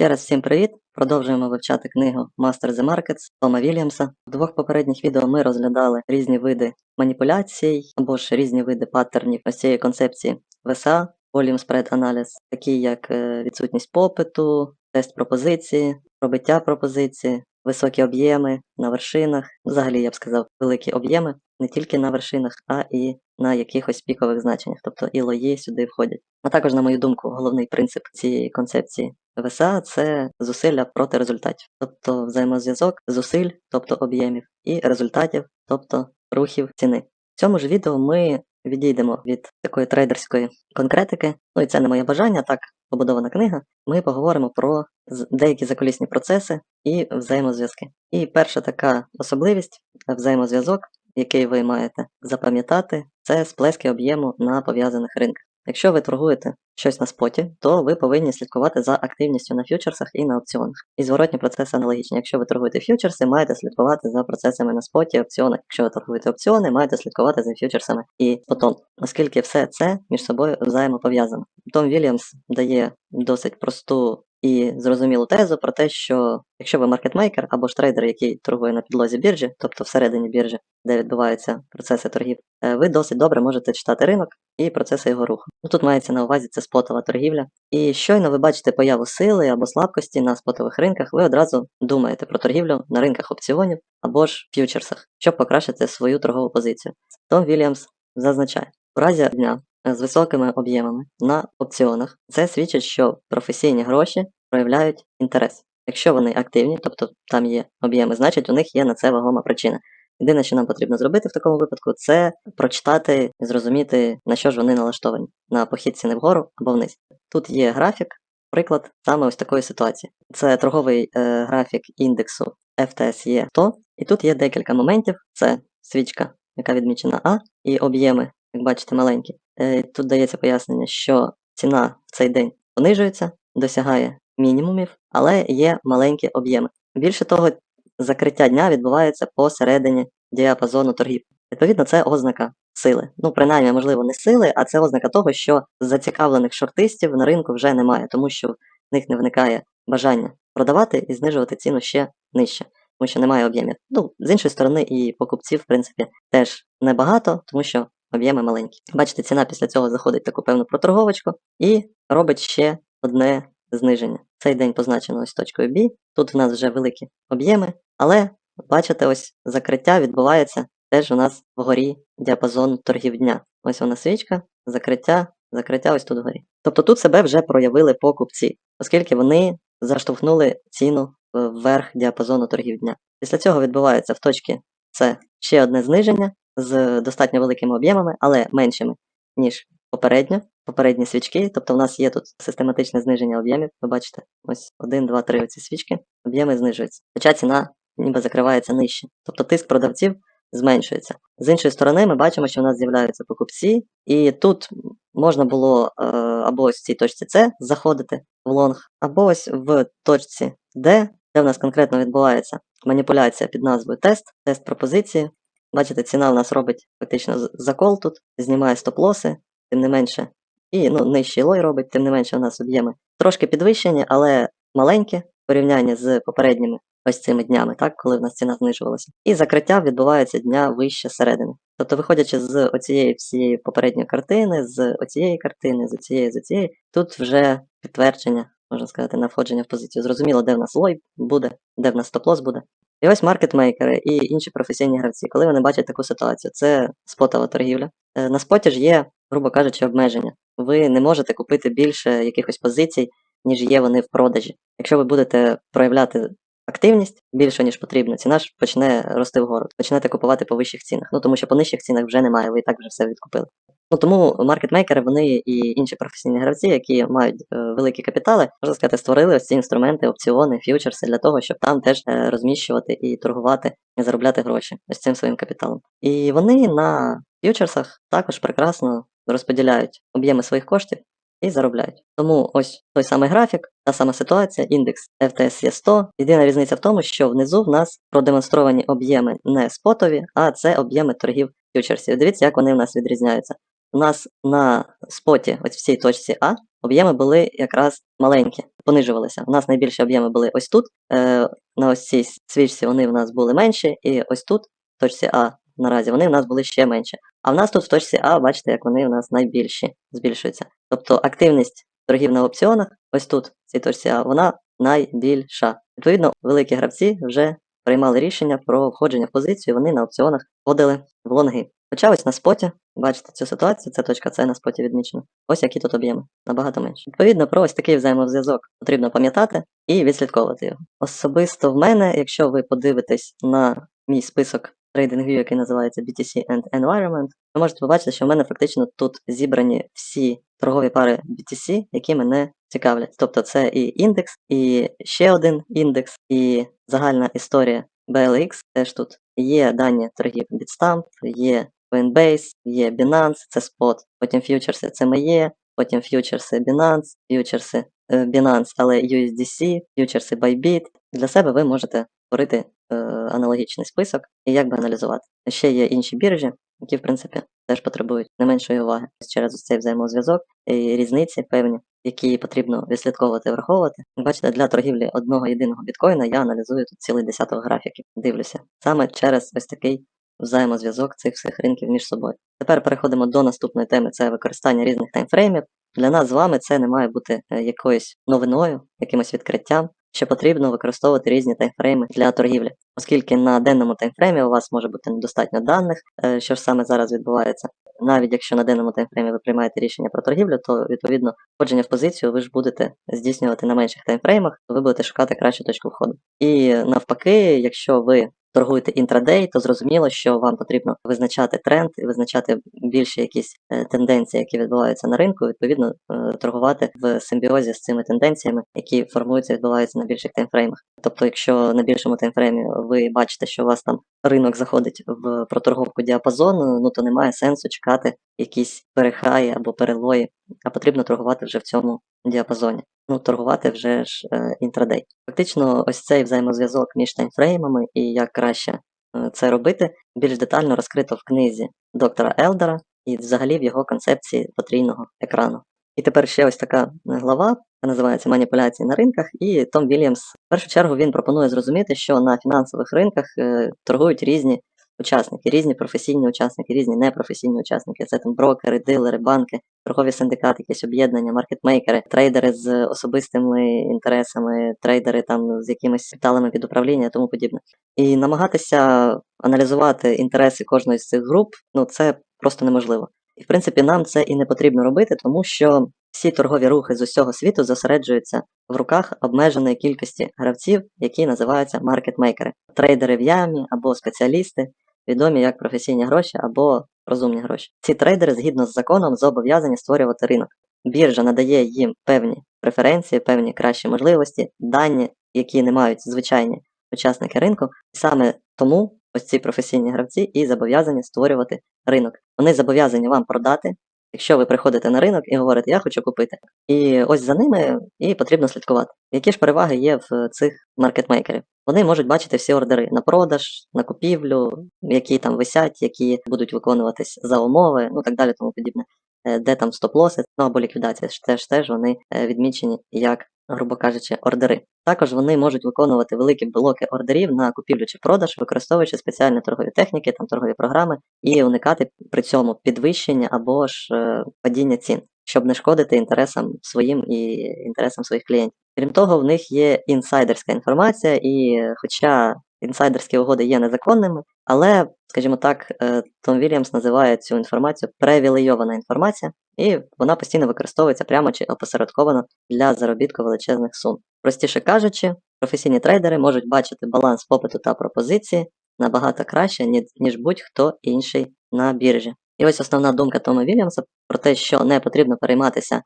Ще раз всім привіт! Продовжуємо вивчати книгу Master the Markets Тома Вільямса. В двох попередніх відео ми розглядали різні види маніпуляцій або ж різні види паттернів ось цієї концепції ВСА, Volume Spread Analysis, такі як е, відсутність попиту, тест пропозиції, пробиття пропозиції, високі об'єми на вершинах, взагалі я б сказав, великі об'єми не тільки на вершинах, а і на якихось пікових значеннях, тобто і лої сюди входять. А також, на мою думку, головний принцип цієї концепції ВСА це зусилля проти результатів, тобто взаємозв'язок зусиль, тобто об'ємів, і результатів, тобто рухів ціни. В цьому ж відео ми відійдемо від такої трейдерської конкретики. Ну і це не моє бажання, так побудована книга. Ми поговоримо про деякі закулісні процеси і взаємозв'язки. І перша така особливість взаємозв'язок, який ви маєте запам'ятати, це сплески об'єму на пов'язаних ринках. Якщо ви торгуєте щось на споті, то ви повинні слідкувати за активністю на ф'ючерсах і на опціонах. І зворотні процеси аналогічні. Якщо ви торгуєте ф'ючерси, маєте слідкувати за процесами на споті, опціонах. Якщо ви торгуєте опціони, маєте слідкувати за ф'ючерсами і спотом, оскільки все це між собою взаємопов'язано. Том Вільямс дає досить просту і зрозумілу тезу про те, що якщо ви маркетмейкер або ж трейдер, який торгує на підлозі біржі, тобто всередині біржі, де відбуваються процеси торгів, е, ви досить добре можете читати ринок і процеси його руху. Ну, тут мається на увазі це спотова торгівля. І щойно ви бачите появу сили або слабкості на спотових ринках, ви одразу думаєте про торгівлю на ринках опціонів або ж ф'ючерсах, щоб покращити свою торгову позицію. Том Вільямс зазначає, у разі дня з високими об'ємами на опціонах це свідчить, що професійні гроші проявляють інтерес. Якщо вони активні, тобто там є об'єми, значить у них є на це вагома причина. Єдине, що нам потрібно зробити в такому випадку, це прочитати і зрозуміти, на що ж вони налаштовані на похід ціни вгору або вниз. Тут є графік, приклад саме ось такої ситуації. Це торговий е, графік індексу FTSE 100, і тут є декілька моментів. Це свічка, яка відмічена А, і об'єми, як бачите, маленькі. Е, тут дається пояснення, що ціна в цей день понижується, досягає мінімумів, але є маленькі об'єми. Більше того, закриття дня відбувається посередині діапазону торгів. Відповідно, це ознака сили. Ну, принаймні, можливо, не сили, а це ознака того, що зацікавлених шортистів на ринку вже немає, тому що в них не виникає бажання продавати і знижувати ціну ще нижче, тому що немає об'ємів. Ну, з іншої сторони, і покупців, в принципі, теж небагато, тому що об'єми маленькі. Бачите, ціна після цього заходить таку певну проторговочку і робить ще одне зниження. Цей день позначено ось точкою B. Тут в нас вже великі об'єми, але бачите, ось закриття відбувається теж у нас вгорі діапазон торгів дня. Ось вона свічка, закриття, закриття ось тут вгорі. Тобто тут себе вже проявили покупці, оскільки вони заштовхнули ціну е, вверх діапазону торгів дня. Після цього відбувається в точці С ще одне зниження з достатньо великими об'ємами, але меншими, ніж попередньо, попередні свічки. Тобто в нас є тут систематичне зниження об'ємів. Ви бачите, ось 1, 2, 3 оці свічки, об'єми знижуються. Хоча ціна ніби закривається нижче. Тобто тиск продавців зменшується. З іншої сторони, ми бачимо, що в нас з'являються покупці, і тут можна було е, або ось в цій точці С заходити в лонг, або ось в точці Д, де в нас конкретно відбувається маніпуляція під назвою тест, тест пропозиції. Бачите, ціна в нас робить фактично закол тут, знімає стоп-лоси, тим не менше, і ну, нижчий лой робить, тим не менше у нас об'єми трошки підвищені, але маленькі в порівнянні з попередніми ось цими днями, так, коли в нас ціна знижувалася. І закриття відбувається дня вище середини. Тобто, виходячи з оцієї всієї попередньої картини, з оцієї картини, з оцієї, з оцієї, тут вже підтвердження, можна сказати, на входження в позицію. Зрозуміло, де в нас лой буде, де в нас стоп-лос буде. І ось маркетмейкери і інші професійні гравці, коли вони бачать таку ситуацію, це спотова торгівля. Е, На споті ж є, грубо кажучи, обмеження. Ви не можете купити більше якихось позицій, ніж є вони в продажі. Якщо ви будете проявляти активність більше, ніж потрібно, ціна ж почне рости вгору, почнете купувати по вищих цінах. Ну тому що по нижчих цінах вже немає, ви і так вже все відкупили. Ну тому маркетмейкери, вони і інші професійні гравці, які мають е, великі капітали, можна сказати, створили ось ці інструменти, опціони, фьючерси для того, щоб там теж е, розміщувати і торгувати, і заробляти гроші ось цим своїм капіталом. І вони на фьючерсах також прекрасно розподіляють об'єми своїх коштів і заробляють. Тому ось той самий графік, та сама ситуація, індекс FTSE 100. Єдина різниця в тому, що внизу в нас продемонстровані об'єми не спотові, а це об'єми торгів фьючерсів. Дивіться, як вони в нас відрізняються. У нас на споті, ось в цій точці А, об'єми були якраз маленькі. понижувалися. У нас найбільші об'єми були ось тут. Е, на ось цій свічці вони в нас були менші, і ось тут, в точці А, наразі, вони в нас були ще менші. А в нас тут в точці А, бачите, як вони у нас найбільші збільшуються. Тобто активність торгів на опціонах, ось тут, в цій точці вона найбільша. Відповідно, великі гравці вже приймали рішення про входження в позицію, вони на опціонах входили в лонги. Хоча ось на споті, бачите цю ситуацію, це точка С на споті відмічена. Ось які тут об'єми, набагато менше. Відповідно, про ось такий взаємозв'язок потрібно пам'ятати і відслідковувати його. Особисто в мене, якщо ви подивитесь на мій список TradingView, який називається BTC and Environment, ви можете побачити, що в мене фактично тут зібрані всі торгові пари BTC, які мене цікавлять. Тобто це і індекс, і ще один індекс, і загальна історія BLX теж тут. Є дані торгів Bitstamp, є Coinbase, є Binance, це спот, потім фьючерси це моє, потім фьючерси Binance, фьючерси е, Binance, але USDC, фьючерси Bybit. Для себе ви можете створити е, аналогічний список і як би аналізувати. Ще є інші біржі, які, в принципі, теж потребують не меншої уваги через цей взаємозв'язок і різниці певні, які потрібно відслідковувати і враховувати. Бачите, для торгівлі одного єдиного біткоїна я аналізую тут цілий десяток графіків, дивлюся саме через ось такий взаємозв'язок цих всіх ринків між собою. Тепер переходимо до наступної теми: це використання різних таймфреймів. Для нас з вами це не має бути е, якоюсь новиною, якимось відкриттям, що потрібно використовувати різні таймфрейми для торгівлі, оскільки на денному таймфреймі у вас може бути недостатньо даних, е, що ж саме зараз відбувається. Навіть якщо на денному таймфреймі ви приймаєте рішення про торгівлю, то відповідно входження в позицію ви ж будете здійснювати на менших таймфреймах, ви будете шукати кращу точку входу. І навпаки, якщо ви торгуєте інтрадей, то зрозуміло, що вам потрібно визначати тренд і визначати більше якісь е, тенденції, які відбуваються на ринку, відповідно е, торгувати в симбіозі з цими тенденціями, які формуються, відбуваються на більших таймфреймах. Тобто, якщо на більшому таймфреймі ви бачите, що у вас там ринок заходить в проторговку діапазону, ну то немає сенсу чекати якісь перехаї або перелої, а потрібно торгувати вже в цьому діапазоні. Ну, торгувати вже ж е, інтрадей. Фактично, ось цей взаємозв'язок між таймфреймами і як краще е, це робити, більш детально розкрито в книзі доктора Елдера і взагалі в його концепції потрійного екрану. І тепер ще ось така глава, яка називається Маніпуляції на ринках, і Том Вільямс в першу чергу він пропонує зрозуміти, що на фінансових ринках е, торгують різні учасники, різні професійні учасники, різні непрофесійні учасники. Це там брокери, дилери, банки, торгові синдикати, якісь об'єднання, маркетмейкери, трейдери з особистими інтересами, трейдери там з якимись капіталами під управління і тому подібне. І намагатися аналізувати інтереси кожної з цих груп, ну це просто неможливо. І в принципі нам це і не потрібно робити, тому що всі торгові рухи з усього світу зосереджуються в руках обмеженої кількості гравців, які називаються маркетмейкери, трейдери в ямі або спеціалісти, відомі як професійні гроші або розумні гроші. Ці трейдери згідно з законом зобов'язані створювати ринок. Біржа надає їм певні преференції, певні кращі можливості, дані, які не мають звичайні учасники ринку. І саме тому ось ці професійні гравці і зобов'язані створювати ринок. Вони зобов'язані вам продати, якщо ви приходите на ринок і говорите, я хочу купити. І ось за ними і потрібно слідкувати. Які ж переваги є в цих маркетмейкерів? Вони можуть бачити всі ордери на продаж, на купівлю, які там висять, які будуть виконуватись за умови, ну так далі, тому подібне, де там стоп-лоси, ну або ліквідація, теж теж вони е, відмічені як, грубо кажучи, ордери. Також вони можуть виконувати великі блоки ордерів на купівлю чи продаж, використовуючи спеціальні торгові техніки, там торгові програми, і уникати при цьому підвищення або ж е, падіння цін, щоб не шкодити інтересам своїм і інтересам своїх клієнтів. Крім того, в них є інсайдерська інформація, і хоча інсайдерські угоди є незаконними, але, скажімо так, е, Том Вільямс називає цю інформацію привілейована інформація, і вона постійно використовується прямо чи опосередковано для заробітку величезних сум. Простіше кажучи, професійні трейдери можуть бачити баланс попиту та пропозиції набагато краще, ніж будь-хто інший на біржі. І ось основна думка Тома Вільямса про те, що не потрібно перейматися е,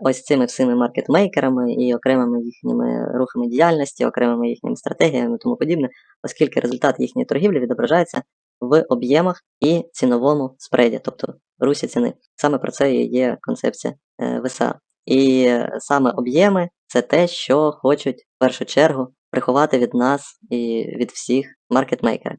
ось цими всіми маркетмейкерами і окремими їхніми рухами діяльності, окремими їхніми стратегіями і тому подібне, оскільки результат їхньої торгівлі відображається в об'ємах і ціновому спреді, тобто русі ціни. Саме про це і є концепція е, ВСА. І саме об'єми це те, що хочуть в першу чергу приховати від нас і від всіх маркетмейкерів.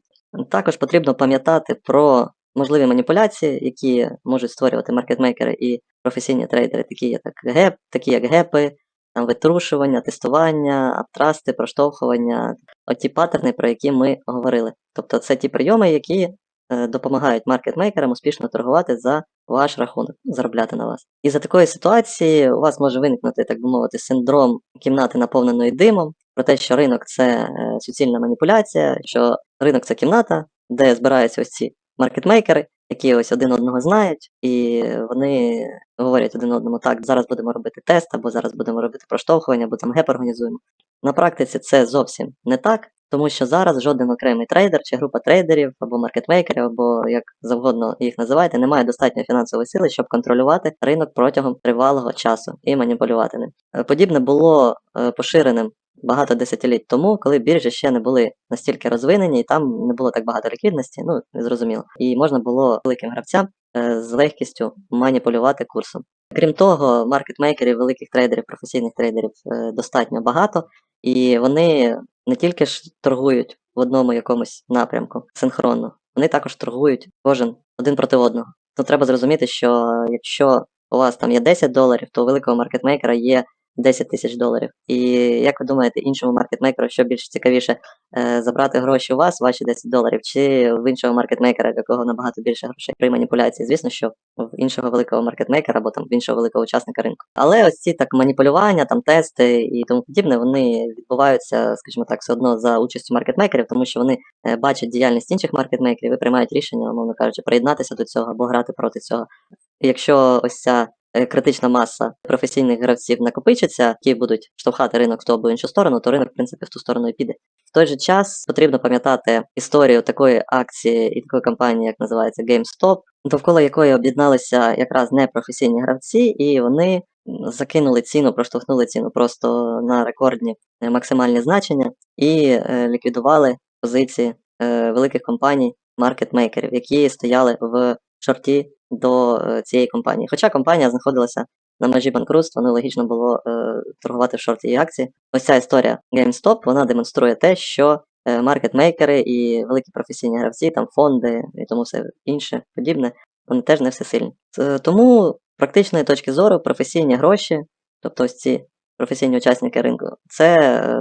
Також потрібно пам'ятати про можливі маніпуляції, які можуть створювати маркетмейкери і професійні трейдери, такі як геп, такі як гепи, там витрушування, тестування, аптрасти, проштовхування, оті паттерни, про які ми говорили. Тобто це ті прийоми, які е, допомагають маркетмейкерам успішно торгувати за ваш рахунок, заробляти на вас. І за такої ситуації у вас може виникнути, так би мовити, синдром кімнати, наповненої димом, про те, що ринок це е, суцільна маніпуляція, що ринок це кімната, де збираються ось ці маркетмейкери, які ось один одного знають, і вони говорять один одному, так, зараз будемо робити тест, або зараз будемо робити проштовхування, або там геп організуємо. На практиці це зовсім не так, тому що зараз жоден окремий трейдер чи група трейдерів або маркетмейкерів, або як завгодно їх називайте, не має достатньо фінансової сили, щоб контролювати ринок протягом тривалого часу і маніпулювати ним. Е, Подібне було е, поширеним багато десятиліть тому, коли біржі ще не були настільки розвинені, і там не було так багато ліквідності, ну зрозуміло, і можна було великим гравцям е, з легкістю маніпулювати курсом. Крім того, маркетмейкерів, великих трейдерів, професійних трейдерів е, достатньо багато, і вони не тільки ж торгують в одному якомусь напрямку синхронно, вони також торгують кожен один проти одного. То треба зрозуміти, що якщо у вас там є 10 доларів, то у великого маркетмейкера є 10 тисяч доларів. І як ви думаєте, іншому маркетмейкеру, що більш цікавіше е, забрати гроші у вас, ваші 10 доларів, чи в іншого маркетмейкера, в якого набагато більше грошей при маніпуляції? Звісно, що в іншого великого маркетмейкера або там в іншого великого учасника ринку. Але ось ці так маніпулювання, там тести і тому подібне, вони відбуваються, скажімо так, все одно за участю маркетмейкерів, тому що вони е, бачать діяльність інших маркетмейкерів і приймають рішення, умовно кажучи, приєднатися до цього або грати проти цього. Якщо ось ця критична маса професійних гравців накопичиться, які будуть штовхати ринок в ту або іншу сторону, то ринок, в принципі, в ту сторону і піде. В той же час потрібно пам'ятати історію такої акції і такої компанії, як називається GameStop, довкола якої об'єдналися якраз непрофесійні гравці, і вони закинули ціну, проштовхнули ціну просто на рекордні е, максимальні значення і е, ліквідували позиції е, великих компаній, маркетмейкерів, які стояли в шорті до е, цієї компанії. Хоча компанія знаходилася на межі банкрутства, ну логічно було е, торгувати в шорті її акції. Ось ця історія GameStop, вона демонструє те, що е, маркетмейкери і великі професійні гравці, там фонди і тому все інше подібне, вони теж не всесильні. Е, Тому практичної точки зору професійні гроші, тобто ось ці професійні учасники ринку, це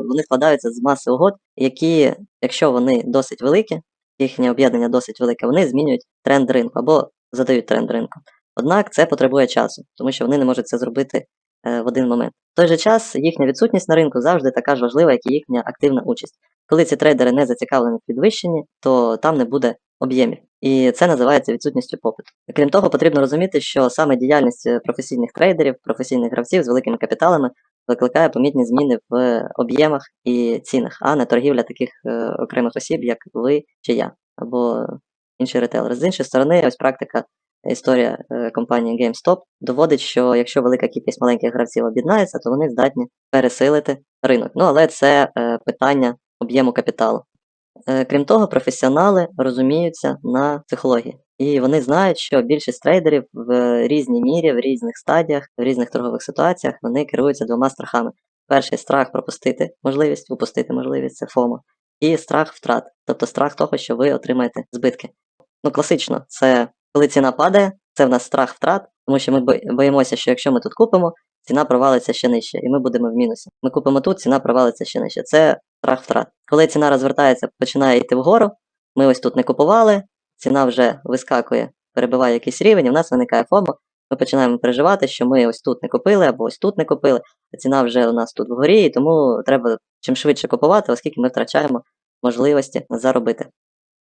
вони складаються з маси угод, які, якщо вони досить великі, їхнє об'єднання досить велике, вони змінюють тренд ринку або задають тренд ринку. Однак це потребує часу, тому що вони не можуть це зробити е, в один момент. В той же час їхня відсутність на ринку завжди така ж важлива, як і їхня активна участь. Коли ці трейдери не зацікавлені в підвищенні, то там не буде об'ємів. І це називається відсутністю попиту. Крім того, потрібно розуміти, що саме діяльність е, професійних трейдерів, професійних гравців з великими капіталами викликає помітні зміни в об'ємах і цінах, а не торгівля таких е, окремих осіб, як ви чи я, або інші ретейлери. З іншої сторони, ось практика історія е, компанії GameStop доводить, що якщо велика кількість маленьких гравців об'єднається, то вони здатні пересилити ринок. Ну але це е, питання об'єму капіталу. Е, Крім того, професіонали розуміються на психології, і вони знають, що більшість трейдерів в різній мірі, в різних стадіях, в різних торгових ситуаціях вони керуються двома страхами. Перший страх пропустити можливість, упустити можливість це ФОМО, і страх втрат, тобто страх того, що ви отримаєте збитки. Ну, класично, це коли ціна падає, це в нас страх втрат, тому що ми боїмося, що якщо ми тут купимо, ціна провалиться ще нижче, і ми будемо в мінусі. Ми купимо тут, ціна провалиться ще нижче. Це страх втрат. Коли ціна розвертається, починає йти вгору, ми ось тут не купували, ціна вже вискакує, перебиває якийсь рівень, і в нас виникає ФОМО. Ми починаємо переживати, що ми ось тут не купили, або ось тут не купили, а ціна вже у нас тут вгорі, і тому треба чим швидше купувати, оскільки ми втрачаємо можливості заробити.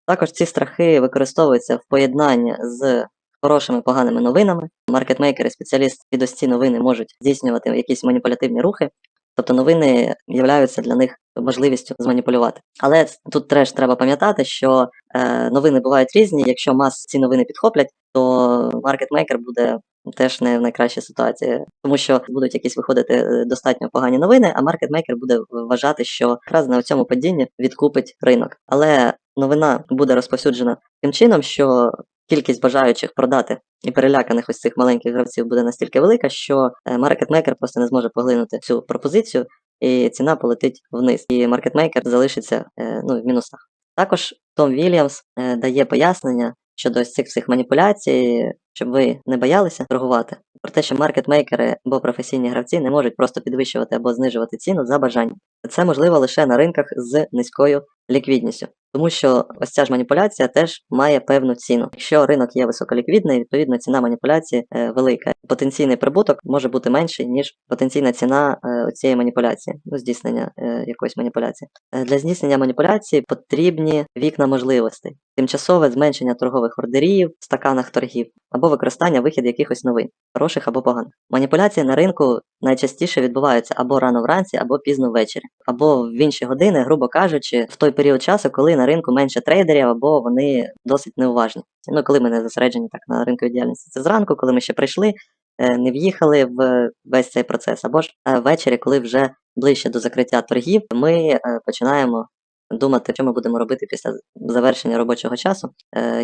Також ці страхи використовуються в поєднанні з хорошими поганими новинами. Маркетмейкери, спеціалісти під ось ці новини можуть здійснювати якісь маніпулятивні рухи. Тобто новини являються для них можливістю зманіпулювати. Але тут теж треба пам'ятати, що е, новини бувають різні. Якщо мас ці новини підхоплять, то маркетмейкер буде теж не в найкращій ситуації, тому що будуть якісь виходити е, достатньо погані новини, а маркетмейкер буде вважати, що якраз на цьому падінні відкупить ринок. Але новина буде розповсюджена тим чином, що кількість бажаючих продати і переляканих ось цих маленьких гравців буде настільки велика, що е, маркетмейкер просто не зможе поглинути цю пропозицію, і ціна полетить вниз. І маркетмейкер залишиться е, ну, в мінусах. Також Том Вільямс е, дає пояснення, щодо ось цих всіх маніпуляцій, щоб ви не боялися торгувати. Про те, що маркетмейкери або професійні гравці не можуть просто підвищувати або знижувати ціну за бажанням. Це можливо лише на ринках з низькою ліквідністю. Тому що ось ця ж маніпуляція теж має певну ціну. Якщо ринок є високоліквідний, відповідно ціна маніпуляції е, велика. Потенційний прибуток може бути менший, ніж потенційна ціна е, цієї маніпуляції, ну, здійснення е, якоїсь маніпуляції. Для здійснення маніпуляції потрібні вікна можливостей, тимчасове зменшення торгових ордерів в стаканах торгів або використання вихід якихось новин, хороших або поганих. Маніпуляції на ринку найчастіше відбуваються або рано вранці, або пізно ввечері, або в інші години, грубо кажучи, в той період часу, коли на ринку менше трейдерів, або вони досить неуважні. Ну, коли ми не зосереджені так на ринковій діяльності. Це зранку, коли ми ще прийшли, е, не в'їхали в весь цей процес, або ж е, ввечері, коли вже ближче до закриття торгів, ми е, починаємо думати, що ми будемо робити після завершення робочого часу,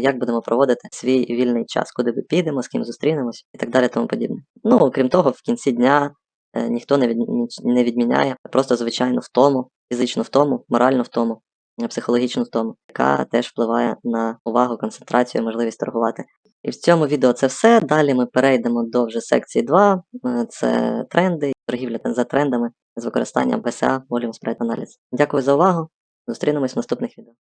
як будемо проводити свій вільний час, куди ми підемо, з ким зустрінемось і так далі, тому подібне. Ну, крім того, в кінці дня ніхто не, від, не відміняє просто звичайну втому, фізичну втому, моральну втому, е, психологічну втому, яка теж впливає на увагу, концентрацію, можливість торгувати. І в цьому відео це все. Далі ми перейдемо до вже секції 2. е, Це тренди, торгівля за трендами з використанням PSA, Volume Spread Analysis. Дякую за увагу. Зустрінемось в наступних відео.